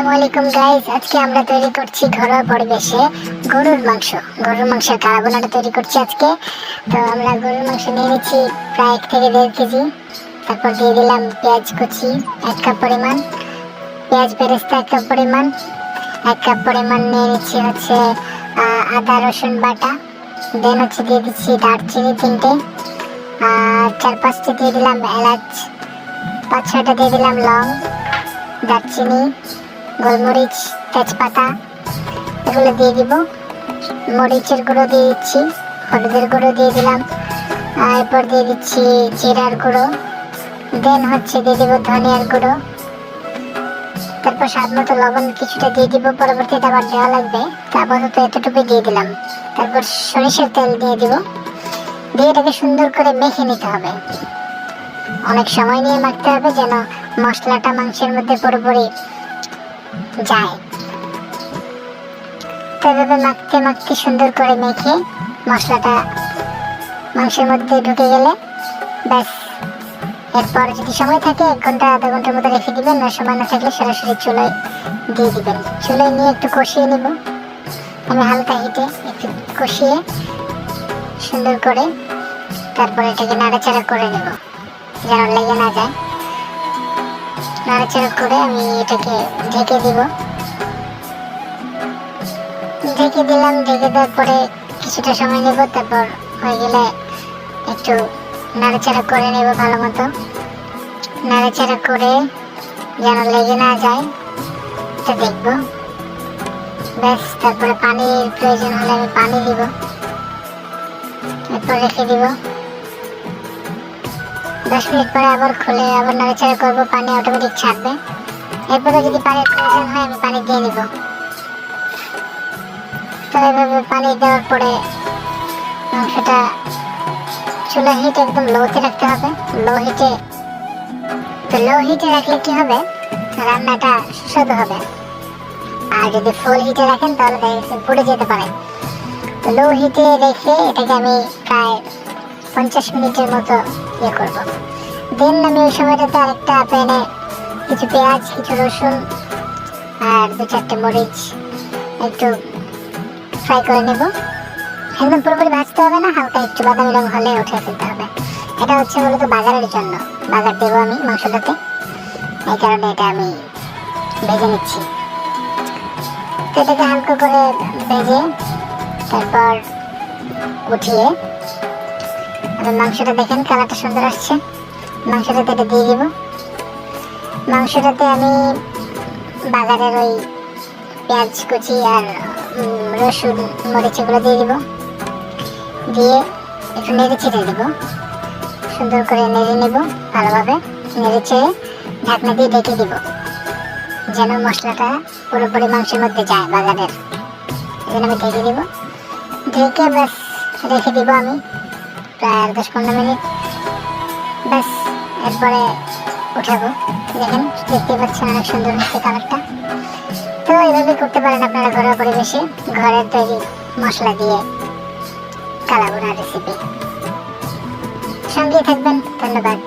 আসসালামু আলাইকুম গাইস আজকে আমরা তৈরি করছি ঘরোয়া পরিবেশে গরুর মাংস। গরুর মাংসের কারাবোনাটা তৈরি করছি আজকে। তো আমরা গরুর মাংস নিয়ে নিচ্ছি প্রায় এক থেকে দেড় কেজি। তারপর দিয়ে দিলাম পেঁয়াজ কুচি, এক কাপ পরিমাণ। পেঁয়াজ বেরেস্তা এক কাপ পরিমাণ। এক কাপ পরিমাণ নিয়ে নিচ্ছি হচ্ছে আদা, রসুন বাটা। দেন হচ্ছে দিয়ে দিচ্ছি দারচিনি তিনটে। আর চার পাঁচটা দিয়ে দিলাম এলাচ। পাঁচ ছটা দিয়ে দিলাম লং, দারচিনি। গোলমরিচ, তেজপাতা এগুলো দিয়ে দিব। মরিচের গুঁড়ো দিয়ে দিচ্ছি, হলুদের গুঁড়ো দিয়ে দিলাম। এরপর দিয়ে দিচ্ছি জিরার গুঁড়ো। দেন হচ্ছে দিয়ে দিব ধনিয়ার গুঁড়ো। তারপর স্বাদ মতো লবণ কিছুটা দিয়ে দিব, পরবর্তীতে আবার দেওয়া লাগবে। আপাতত এতটুকু দিয়ে দিলাম। তারপর সরিষার তেল দিয়ে দিব। দিয়ে এটাকে সুন্দর করে মেখে নিতে হবে। অনেক সময় নিয়ে মাখতে হবে যেন মশলাটা মাংসের মধ্যে পুরোপুরি যায়। তো মাখতে মাখতে সুন্দর করে মেখে মশলাটা মাংসের মধ্যে ঢুকে গেলে ব্যাস। এরপর যদি সময় থাকে, এক ঘণ্টা, আধা ঘণ্টার মতো রেখে দিবেন না সময় না থাকলে সরাসরি চুলোয় দিয়ে দিবেন। চুলোয় নিয়ে একটু কষিয়ে নিব। আমি হালকা হিটে একটু কষিয়ে সুন্দর করে তারপর এটাকে নাড়াচাড়া করে নেব, যেন লেগে না যায়। নাড়াচাড়া করে আমি এটাকে ঢেকে দিব। ঢেকে দিলাম, ঢেকে দেওয়ার পরে কিছুটা সময় নেব, তারপর হয়ে গেলে একটু নাড়াচাড়া করে নেব ভালো মতো। নাড়াচাড়া করে যেন লেগে না যায়, এটা দেখব। ব্যাস, তারপরে পানির প্রয়োজন হলে আমি পানি দিব। এরপর রেখে দিব। দশ মিনিট পরে আবার খুলে, আবার নাড়াচাড়া করব, পানি অটোমেটিক ছাড়বে। এরপরে যদি পানির প্রয়োজন হয়, আমি পানি দিয়ে নিব। তো পানি দেওয়ার পরে মাংসটা চুলা হিট একদম লোতে রাখতে হবে। লো হিটে তো লো হিটে রাখলে কি হবে? রান্নাটা সুস্বাদু হবে। আর যদি ফুল হিটে রাখেন, তাহলে পুড়ে যেতে পারে। তো লো হিটে রেখে এটাকে আমি প্রায় পঞ্চাশ মিনিটের মতো ইয়ে করব। দেন আমি ওই সময়টাতে আরেকটা প্যানে কিছু পেঁয়াজ, কিছু রসুন আর দু চারটে মরিচ একটু ফ্রাই করে নেব। একদম পুরোপুরি ভাজতে হবে না, হালকা একটু বাদামি রং হলে উঠে ফেলতে হবে। এটা হচ্ছে মূলত বাজারের জন্য। বাজার দেবো আমি মাংসটাতে। এই কারণে এটা আমি ভেজে নিচ্ছি। তো এটাকে হালকা করে ভেজে তারপর উঠিয়ে আর মাংসটা দেখেন, কালারটা সুন্দর আসছে। মাংসটাতে এটা দিয়ে দিব। মাংসটাতে আমি বাজারের ওই পেঁয়াজ, কুচি আর রসুন, মরিচ এগুলো দিয়ে দিব। দিয়ে একটু নেড়ে ছেড়ে দেবো। সুন্দর করে নেড়ে নেব, ভালোভাবে নেড়ে ছেড়ে ঢাকনা দিয়ে ঢেকে দিব। যেন মশলাটা পুরোপুরি মাংসের মধ্যে যায় বাজারের। জন্য আমি ঢেকে দিব। ঢেকে ব্যাস, রেখে দিব আমি। প্রায় দশ পনেরো মিনিট। ব্যাস, এরপরে উঠাবো। দেখেন দেখতে পাচ্ছেন অনেক সুন্দর হচ্ছে কালারটা। তো এইভাবে করতে পারেন আপনারা ঘরোয়া পরিবেশে। ঘরের তৈরি মশলা দিয়ে কালাবোনা রেসিপি সঙ্গে থাকবেন। ধন্যবাদ।